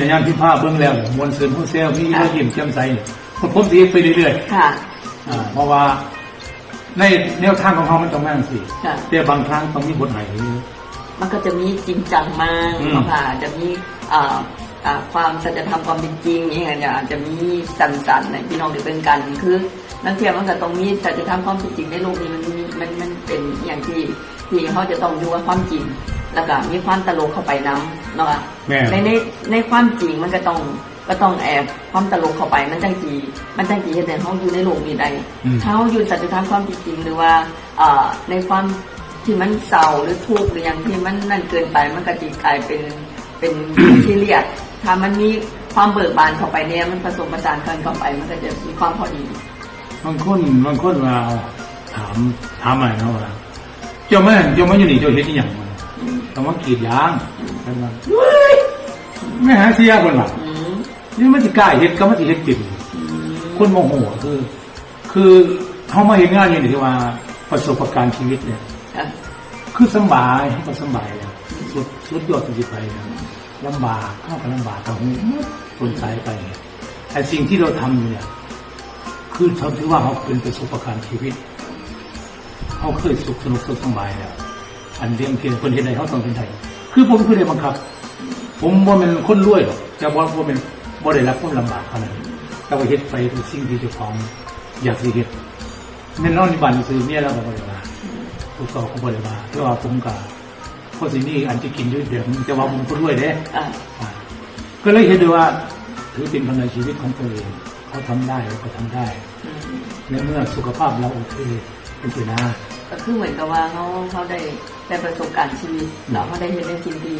ในยามที่ภาพเบื้องแล้วมวลซืนผู้เซลมีรอยยิ้มแจ่มใสเนี่ยผมผมสิไปเรื่อยค่ะ ๆอ่าเพราะว่า ในแนวทางของเขามันต้องแม่นสิค่ะ แต่บางครั้งต้องมีบทไหนมันก็จะมีจริงจังมากอืมค่ะ จะมีอ่าอ่าความสัจธรรมความเป็นจริงอย่างเงี้ยอาจจะมีสันสันในพี่น้องเดียวเป็นกันคือนักเทียมมันก็ต้องมีสัจธรรมความเป็นจริงในโลกนี้มันมีมันมันเป็นอย่างที่ที่เขาจะต้องอยู่กับความจริง แล้วก็มีความตลกเข้าไปน้ำ เนาะแม่ในในในความจริงมันก็ต้องก็ต้องแอบความตลกเข้าไปมันจังจีมันจังจีเห็นแต่เขาอยู่ในโลกนี้ได้อืมถ้าเขาอยู่สัจธรรมความเป็นจริงหรือว่าเอ่อในความที่มันเศร้าหรือทุกข์หรืออย่างที่มันนั่นเกินไปมันก็จะกลายเป็นเป็นซีเรียสถ้ามันมีความเบิกบานเข้าไปเนี่ยมันผสมผสานกันเข้าไป มันก็จะมีความพอดีบางคนบางคนว่าถามถามอะไรนะว่าเจ้าแม่เจ้าแม่อยู่นี่เจ้าเฮ็ดอีหยังมา ต้องมากรีดยางเป็นว่าเฮ้ยไม่หาเสียคนละอืมนี่มันสิกล้าเฮ็ดก็มันสิเฮ็ดติดอืมคนโมโหคือ คือเขามาเห็นงานอย่างที่ว่าประสบการณ์ชีวิตเนี่ยค่ะคือสำบายเขาก็สำบายแล้วสุดสุดยอดสุดไปแล้วลำบากเข้ากับลำบากกับหูคนสายไปแต่สิ่งที่เราทำเนี่ยคือเขาถือว่าเขาเป็นประสบการณ์ชีวิตเขาเคยสุขสนุกสุขสำบายแล้ว อันเดียงเพียงคนเห็นใดเขาต้องเป็นไทย คือผมคือได้บังคับ ผมว่าเป็นคนรวยหรอกแต่ว่าว่าเป็นบ่ได้รับความลำบากขนาดนั้นแต่ว่าเฮ็ดไปเป็นสิ่งที่เจ้าของอยากสิเฮ็ดแน่นอนในบ้านซื้อเมียแล้วก็บ่ได้ว่าลูกก็ก็บ่ได้ว่าแต่ว่าผมก็พอสินี่อันที่กินด้วยเดี๋ยวแต่ว่าผมก็รวยเด้อะอ่าก็เลยเห็นด้วยว่าถือเป็นกำไรชีวิตของตัวเอง เขาทำได้เราก็ทำได้อืมในเมื่อสุขภาพเราโอเคเป็นสินะก็คือเหมือนกับว่าเขาเขาได้ได้ประสบการณ์ชีวิตแล้วเขาได้เห็นในสิ่งที่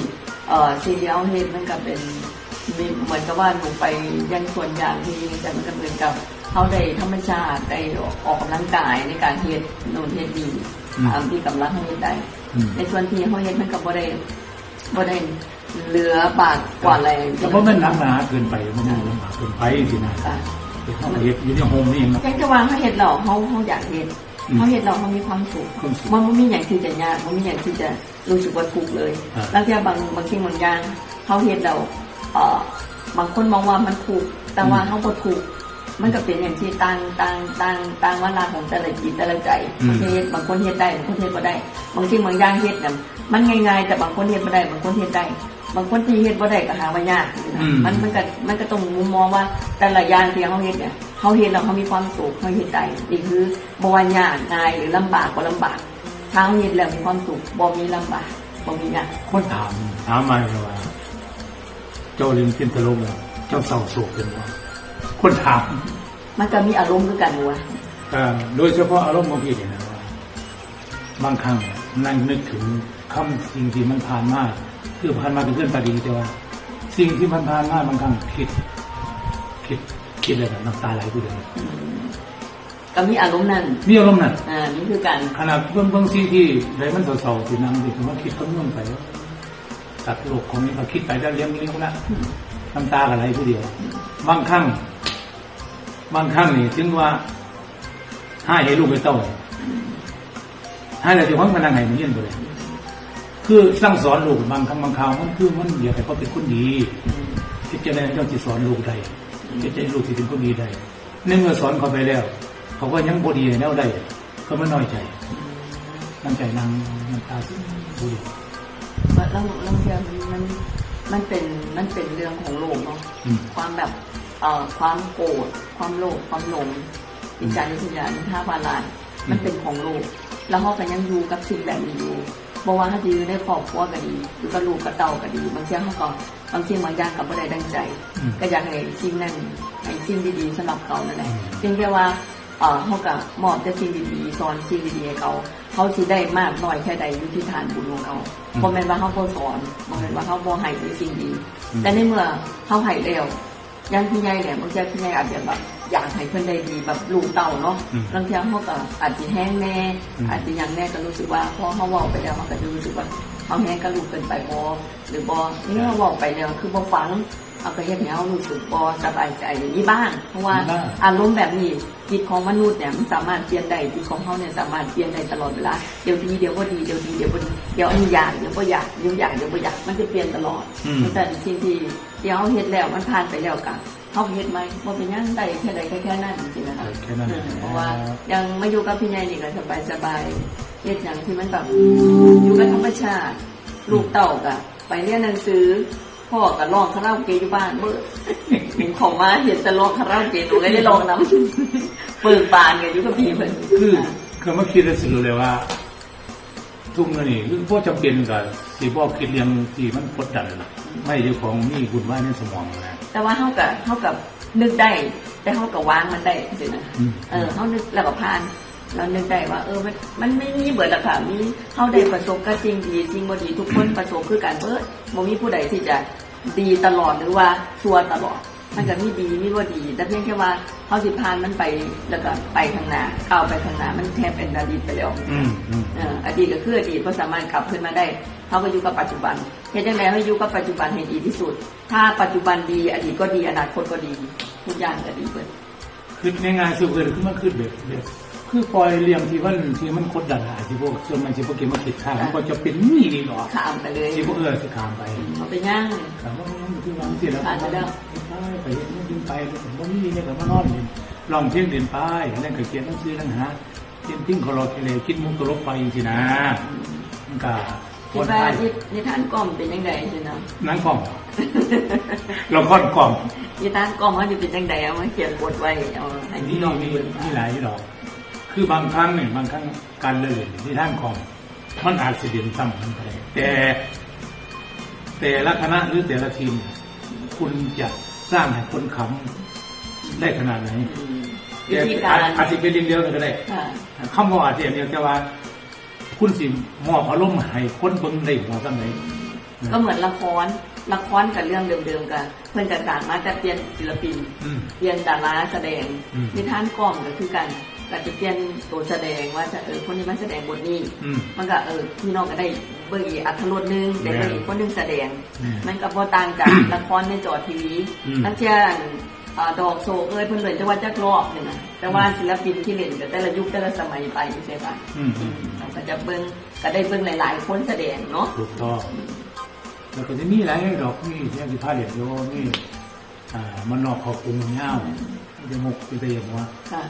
เอ่อสิ่งที่เขาเห็นมันก็เป็นมีเหมือนกับว่าหนูไปยังส่วนอย่างที่แต่มันก็เหมือนกับเขาได้ธรรมชาติได้ออกกำลังกายในการเฮ็ดโน่นเฮ็ดดีตามที่กำลังเขาเฮ็ดได้อืมในส่วนที่เขาเฮ็ดมันก็บ่ได้บ่ได้เหลือบากกว่าแรงแต่เพราะมันหนักหนาเกินไปมันลำบากเกินไปสินะค่ะ เด็กเขามาเฮ็ดอยู่ในโฮมนี่เองเนาะแค่จะวางเขาเฮ็ดเราเขาเขาอยากเฮ็ดอืมเขาเฮ็ดเราเขามีความสุขความสุขมันไม่มีอย่างที่จะยากมันไม่มีอย่างที่จะรู้สึกว่าทุกข์เลย อ่า แล้วที่บางบางสิ่งบางอย่างเขาเห็นเราเอ่อบางคนมองว่ามันถูกข์แต่ว่าเขาก็ถูกข์มันก็เป็นอย่างที่ต่างต่างต่างต่างเวลาของแต่ละจิตแต่ละใจอืมบางทีบางคนเฮ็ดได้บางคนเฮ็ดบ่ได้ บางสิ่งบางอย่างเฮ็ดน่ะมันง่ายๆแต่บางคนเฮ็ดบ่ได้บางคนเฮ็ดได้ บางคนที่เฮ็ดบ่ได้ก็หาว่ายากนะมันมันก็มันก็ต้องมุมมองว่าแต่ละอย่างที่เขาเฮ็ดเนี่ยเขาเฮ็ดแล้วเขามีความสุขเขาเฮ็ดได้นี่คือบ่ว่ายากง่ายหรือลำบากก็ลำบากทางเฮ็ดแล้วมีความสุขบ่มีลำบากบ่มีหยังคนถามถามมาเลยว่า เจ้าเรียนเป็นตลกแล้วเจ้าเศร้าโศกเป็นว่าคนถาม มันก็มีอารมณ์คือกันวะเอ่อโดยเฉพาะอารมณ์ของพี่เนี่ยนะว่าบางครั้งนั่งนึกถึงคำสิ่งที่มันผ่านมา คือผ่านมาเป็นเพื่อนปาดีแต่ว่า สิ่งที่มันผ่านมาบางครั้งคิด คิดคิดอะไรแบบน้ำตาไหลไปเลยอืมก็มีอารมณ์นั้นมีอารมณ์นั้นอ่านี่คือการขนาดเบื้องเบื้องซีที่ไรมันเศร้าๆสินั่งดิผมว่าคิดก็น่วงไปแล้วสัตว์โลกของนี้เราคิดไปแล้วเลี้ยงเลี้ยงนะน้ำตากันไหลผู้เดียว บางครั้งบางครั้งนี่ถึงว่าให้ให้ลูกไปเต้าให้แต่ที่ความพนังไห้มันเลี้ยนไปเลย คือสั่งสอนลูกบางครั้งบางคราวมันคือมันอยากให้เขาเป็นคนดีอืมคิดจะได้เจ้าที่สอนลูกได้คิดจะให้ลูกที่เป็นคนดีได้ในเมื่อสอนเขาไปแล้ว เขาก็ยังบดีแล้วได้ก็ไม่น้อยใจน้ำใจนางน้ำตาซึมดูดิแล้วแล้วแล้วเทียมันมันมันเป็นมันเป็นเรื่องของโลกเนาะอืมความแบบเอ่อความโกรธความโลภความหลงอิจฉาริษยานินทาบาลานมันเป็นของโลก แล้วเขาก็ยังอยู่กับสิ่งแบบนี้อยู่ บอกว่าถ้าจะอยู่ในครอบครัวก็ดีอยู่กับลูกกับเต่าก็ดี บางเทีเขาก็บางทีบางอย่างกับบ่ได้ดังใจอืมก็อยากให้สิ่งนั้นให้สิ่งดีๆสำหรับเขานั่นแหละอืมเพียงแค่ว่าเอ่อเขากับมอบแต่สิ่งดีๆสอนสิ่งดีๆให้เขา เขาสิได้มากน้อยแค่ใดอยู่ที่ฐานบุญของเขาบ่แม่นว่าเขาบ่สอนบ่แม่นว่าเขาบ่ให้ในสิ่งดี แต่ในเมื่อเขาให้แล้ว อยังพี่ใหญ่เนี่ยบางทีพี่ใหญ่อาจจะแบบอยากให้เพื่อนได้ดีแบบลูกเต่าเนาะอืมบางทีเขาก็อาจจะแห้งแน่อืมอาจจะยังแน่ก็รู้สึกว่าพอเขาเว่าไปแล้วเขาก็จะรู้สึกว่า เขาเอาแห้งกระลูกเกินไปบอหรือบอนี่เราบอกไปเนี่ยคือบ่ฟังเอาไปเฮ็ดให้เรารู้สึกบอสบายใจอย่างนี้บ้าง เพราะว่ามีบ้างอารมณ์แบบนี้จิตของมนุษย์เนี่ยมันสามารถเปลี่ยนได้จิตของเขาเนี่ยสามารถเปลี่ยนได้ตลอดเวลาเดี๋ยวดีเดี๋ยวบ่ดีเดี๋ยวดีเดี๋ยวบ่ดีเดี๋ยวอันนี้อยากเดี๋ยวบ่อยากเดี๋ยวอยากเดี๋ยวบ่อยากมันจะเปลี่ยนตลอดอืมแต่สิ่งที่ที่เขาเฮ็ดแล้วมันผ่านไปแล้วกัน เขาเฮ็ดไหมบ่เป็นหยังได้แค่ใดแค่แค่นั้นจริงๆนะคะแค่นั้นเออเพราะว่ายังมาอยู่กับพี่ใหญ่นี่ก็สบายสบายๆเฮ็ดอย่างที่มันแบบอยู่กับธรรมชาติ ลูกเต่าก็ไปเรียนหนังสือพ่อก็ร้องคาราโอเกะอยู่บ้านเมื่อเห็นของมาเห็นแต่ร้องคาราโอเกะหนูก็ได้ลองนำเปิดบานกันอยู่กับพี่เพิ่นคือคือเมื่อคิดแล้วสิรู้เลยว่า ทุกเงินนี่คือพวกจำเป็นกับสีพวกคิดเรียงที่มันกดดันล่ะไม่เจ้าของมีบุญไว้ในสมองนะแต่ว่าเฮากับเฮากับนึกได้แต่เฮากับวางมันได้สินะอืมเออเฮานึกแล้วก็ผ่านเรานึกได้ว่า เออมันมันไม่มีเบิดหรอกค่ะมีเฮาได้ประสบกับสิ่งดีสิ่งบ่ดีทุกคนประสบคือกันเบิดบ่มีผู้ใดที่จะดีตลอดหรือว่าชั่วตลอด มันก็มีดีมีบ่ดี แต่เพียงแค่ว่าเฮาสิผ่านมันไปแล้วก็ไปข้างหน้าก้าวไปข้างหน้ามันแทบเป็นอดีตไปแล้วอืมอืมเอ่ออดีตก็คืออดีตก็สามารถกลับขึ้นมาได้เขาก็อยู่กับปัจจุบันเฮ็ดยังไงให้อยู่กับปัจจุบันให้ดีที่สุด ถ้าปัจจุบันดี อดีตก็ดีอนาคตก็ดีทุกอย่างก็ดีเบิดคือในงานสุขเลยคือมันคือแบบแบบ คือปล่อยเรียงที่มันที่มันกดดันหลายที่พวกส่วนมันที่พวกเกมมาคิดทางมันก็จะเป็นนี่นี่หรอข้ามไปเลยที่พวกเออสิขามไปเขาไปย่างแต่ว่ามันคือวางที่แล้วผ่านไปแล้วไปเห็นมันกินไปมันมีเนี่ยแบบมานอนเล่นลองเที่ยงเดินไปเล่นกับเกียร์ต้องซื้อนั่งหาเที่ยงทิ้งคอรอทะเลคิดมุกตลกไปจริงๆนะมันก็คคิดนว่าไทยนินิทานกล่อมเป็นยังไงใช่เนาะนั่งกล่องเราค่อนกล่องนิทานกล่อมเขาจะเป็นยังไงเอามาเขียนบทไว้เอาให้อันพี่นี้น้องมีเบิ่งมีหลายดอก คือบางครั้งเนี่ยบางครั้งการเล่นที่ท่านกล่อง มันอาจจะเด่นซ้ำกันไปแต่แต่ละคณะหรือแต่ละทีม คุณจะสร้างให้คนขำได้ขนาดไหนอืมวิธีการอาจอาจจะเป็นเรื่องเดียวกันก็ได้ค่ะคำว่าอาจจะอย่างเดียวแต่ว่า คุณสิมอบอารมณ์ให้คนเบิ่งได้หัวซ้ำไหนก็เหมือนละครละครกับเรื่องเดิมๆกันเพื่อนกระสานมาแต่เปลี่ยนศิลปินอืมเปลี่ยนดาราแสดงอืมนิทานกล่อมก็คือกัน ก็จะเปลี่ยนตัวแสดงว่าจะเออคนนี้มันแสดงบทนี้อืมมันก็เออพี่น้องก็ได้เบิ่งอีกอัธรสหนึงได้เบิ่งอีกคนหนึงแสดงอืมมันก็บ่ต่างจากละครในจอทีวีอืมตั้งแต่อ่าดอกโซเอ้ยเพิ่นเล่นแต่ว่าจักรอบหนึงนะแต่ว่าศิลปินที่เล่นก็แต่ละยุคแต่ละสมัยไปใช่ปะอืมอืมเราก็จะเบิ่งก็ได้เบิ่งหลายๆคนแสดงเนาะถูกต้องแล้วก็จะมีหลายดอกนี่ที่ที่พาเด็ดโยนี่อ่ามันนอกขอบกรุงเงาจะมุกเป็นตัวอย่างว่าค่ะ